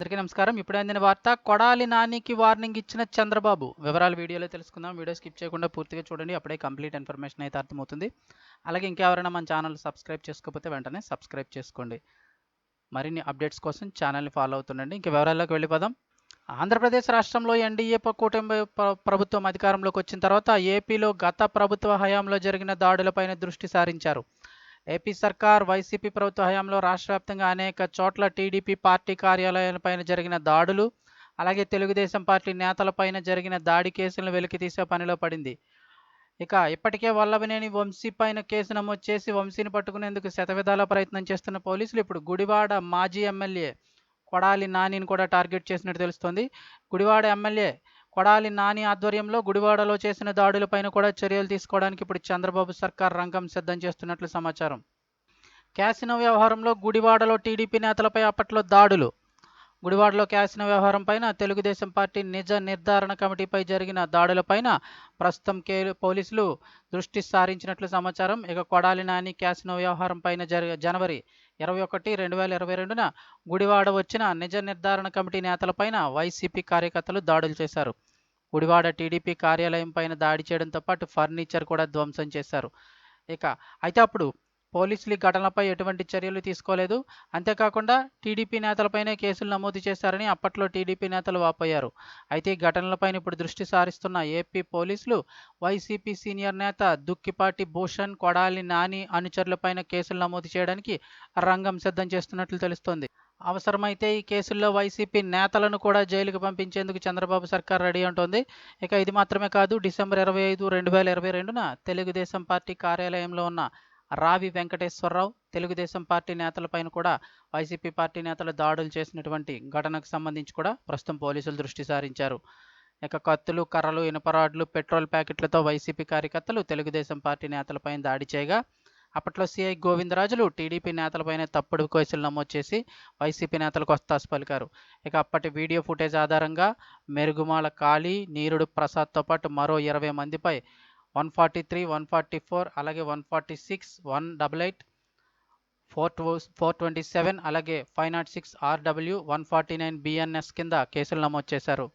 అందరికీ నమస్కారం. ఇప్పుడే అందిన వార్త కొడాలి నానికి వార్నింగ్ ఇచ్చిన చంద్రబాబు. వివరాలు వీడియోలో తెలుసుకుందాం. వీడియో స్కిప్ చేయకుండా పూర్తిగా చూడండి. అప్పుడే కంప్లీట్ ఇన్ఫర్మేషన్ అయితే అర్థమవుతుంది. అలాగే ఇంకెవరైనా మన ఛానల్ సబ్స్క్రైబ్ చేసుకోకపోతే వెంటనే సబ్స్క్రైబ్ చేసుకోండి. మరిన్ని అప్డేట్స్ కోసం ఛానల్ని ఫాలో అవుతుండండి. ఇంక వివరాల్లోకి వెళ్ళిపోదాం. ఆంధ్రప్రదేశ్ రాష్ట్రంలో ఎన్డీఏ కూటమి ప్రభుత్వం అధికారంలోకి వచ్చిన తర్వాత ఏపీలో గత ప్రభుత్వ హయాంలో జరిగిన దాడులపైన దృష్టి సారించారు. ఏపీ సర్కార్ వైసీపీ ప్రభుత్వ హయాంలో రాష్ట్ర వ్యాప్తంగా అనేక చోట్ల టీడీపీ పార్టీ కార్యాలయాలపైన జరిగిన దాడులు అలాగే తెలుగుదేశం పార్టీ నేతలపైన జరిగిన దాడి కేసులను వెలికితీసే పనిలో పడింది. ఇక ఇప్పటికే వల్లభనేని వంశీ పైన కేసు నమోదు చేసి వంశీని పట్టుకునేందుకు శతవిధాల ప్రయత్నం చేస్తున్న పోలీసులు ఇప్పుడు గుడివాడ మాజీ ఎమ్మెల్యే కొడాలి నానిని కూడా టార్గెట్ చేసినట్టు తెలుస్తోంది. గుడివాడ ఎమ్మెల్యే కొడాలి నాని ఆధ్వర్యంలో గుడివాడలో చేసిన దాడులపైన కూడా చర్యలు తీసుకోవడానికి ఇప్పుడు చంద్రబాబు సర్కార్ రంగం సిద్ధం చేస్తున్నట్లు సమాచారం. క్యాసినో వ్యవహారంలో గుడివాడలో టీడీపీ నేతలపై అప్పట్లో దాడులు. గుడివాడలో క్యాసినో వ్యవహారం పైన తెలుగుదేశం పార్టీ నిజ నిర్ధారణ కమిటీపై జరిగిన దాడులపైన ప్రస్తుతం కే పోలీసులు దృష్టి సారించినట్లు సమాచారం. ఇక కొడాలి నాని క్యాసినో వ్యవహారం పైన జరి జనవరి ఇరవై ఒకటి రెండు వేల ఇరవై రెండున గుడివాడ వచ్చిన నిజ నిర్ధారణ కమిటీ నేతలపైన వైసీపీ కార్యకర్తలు దాడులు చేశారు. గుడివాడ టీడీపీ కార్యాలయం పైన దాడి చేయడంతో పాటు ఫర్నిచర్ కూడా ధ్వంసం చేశారు. ఇక అయితే అప్పుడు పోలీసులు ఈ ఘటనలపై ఎటువంటి చర్యలు తీసుకోలేదు. అంతేకాకుండా టీడీపీ నేతలపైనే కేసులు నమోదు చేశారని అప్పట్లో టీడీపీ నేతలు వాపోయారు. అయితే ఈ ఘటనలపైన ఇప్పుడు దృష్టి సారిస్తున్న ఏపీ పోలీసులు వైసీపీ సీనియర్ నేత దుక్కిపాటి భూషణ్ కొడాలి నాని అనుచరులపైన కేసులు నమోదు చేయడానికి రంగం సిద్ధం చేస్తున్నట్లు తెలుస్తోంది. అవసరమైతే ఈ కేసుల్లో వైసీపీ నేతలను కూడా జైలుకు పంపించేందుకు చంద్రబాబు సర్కార్ రెడీ అంటోంది. ఇక ఇది మాత్రమే కాదు డిసెంబర్ ఇరవై ఐదు రెండు వేల ఇరవై రెండున తెలుగుదేశం పార్టీ కార్యాలయంలో ఉన్న రావి వెంకటేశ్వరరావు తెలుగుదేశం పార్టీ నేతలపైన కూడా వైసీపీ పార్టీ నేతలు దాడులు చేసినటువంటి ఘటనకు సంబంధించి కూడా ప్రస్తుతం పోలీసులు దృష్టి సారించారు. ఇక కత్తులు కర్రలు ఇనుపరాడ్లు పెట్రోల్ ప్యాకెట్లతో వైసీపీ కార్యకర్తలు తెలుగుదేశం పార్టీ నేతలపైన దాడి చేయగా అప్పట్లో సిఐ గోవిందరాజులు టీడీపీ నేతలపైన తప్పుడు కేసులు నమోదు చేసి వైసీపీ నేతలకు వస్తాసు పలికారు. ఇక అప్పటి వీడియో ఫుటేజ్ ఆధారంగా మెరుగుమాల కాళీ నీరుడు ప్రసాద్తో పాటు మరో ఇరవై మందిపై one forty three one forty four అలాగే one forty six one double eight four two four twenty seven అలాగే five not six R W one forty nine BNS కింద కేసులు నమోదు చేశారు.